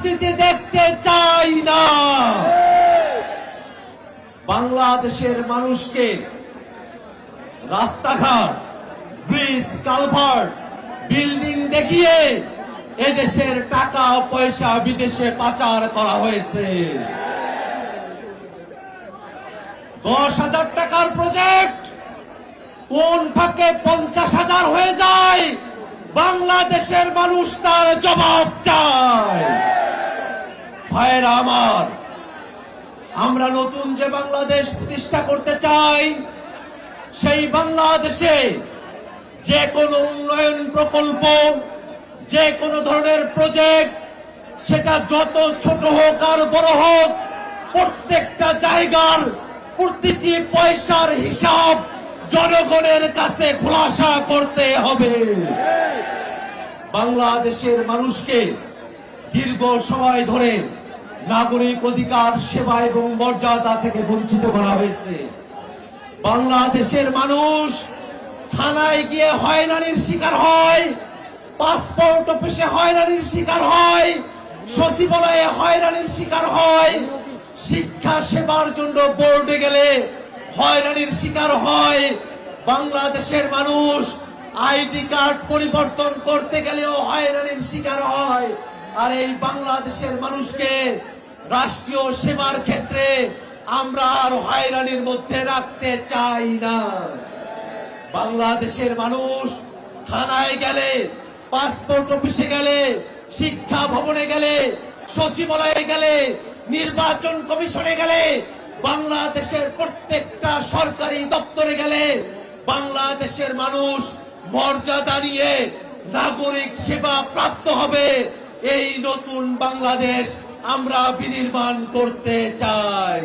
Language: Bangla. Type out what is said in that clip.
রাজনীতি দেখতে চাই না। বাংলাদেশের মানুষকে রাস্তাঘাট, ব্রিজ, কালভার্ট, বিল্ডিং দেখিয়ে এদেশের টাকা পয়সা বিদেশে পাচার করা হয়েছে। দশ হাজার টাকার প্রজেক্ট কোন ফাঁকে পঞ্চাশ হাজার হয়ে যায়? বাংলাদেশের মানুষ তার জবাব চায়। ভাইরা আমার, আমরা নতুন যে বাংলাদেশ প্রতিষ্ঠা করতে চাই, সেই বাংলাদেশে যে কোনো উন্নয়ন প্রকল্প, যে কোনো ধরনের প্রজেক্ট সেটা যত ছোট হোক আর বড় হোক, প্রত্যেকটা জায়গার প্রতিটি পয়সার হিসাব জনগণের কাছে খোলাসা করতে হবে। বাংলাদেশের মানুষকে দীর্ঘ সময় ধরে নাগরিক অধিকার, সেবা এবং মর্যাদা থেকে বঞ্চিত করা হয়েছে। বাংলাদেশের মানুষ থানায় গিয়ে হয়রানির শিকার হয় পাসপোর্ট অফিসে হয়রানির শিকার হয়, সচিবালয়ে হয়রানির শিকার হয়, শিক্ষা সেবার জন্য বোর্ডে গেলে হয়রানির শিকার হয়। বাংলাদেশের মানুষ আইডি কার্ড পরিবর্তন করতে গেলেও হয়রানির শিকার হয়। আর এই বাংলাদেশের মানুষকে রাষ্ট্রীয় সেবার ক্ষেত্রে আমরা আর হয়রানির মধ্যে রাখতে চাই না। বাংলাদেশের মানুষ থানায় গেলে, পাসপোর্ট অফিসে গেলে, শিক্ষা ভবনে গেলে, সচিবালয়ে গেলে, নির্বাচন কমিশনে গেলে, বাংলাদেশের প্রত্যেকটা সরকারি দপ্তরে গেলে, বাংলাদেশের মানুষ মর্যাদা নিয়ে নাগরিক সেবা প্রাপ্ত হবে। এই নতুন বাংলাদেশ আমরা বিনির্মাণ করতে চাই।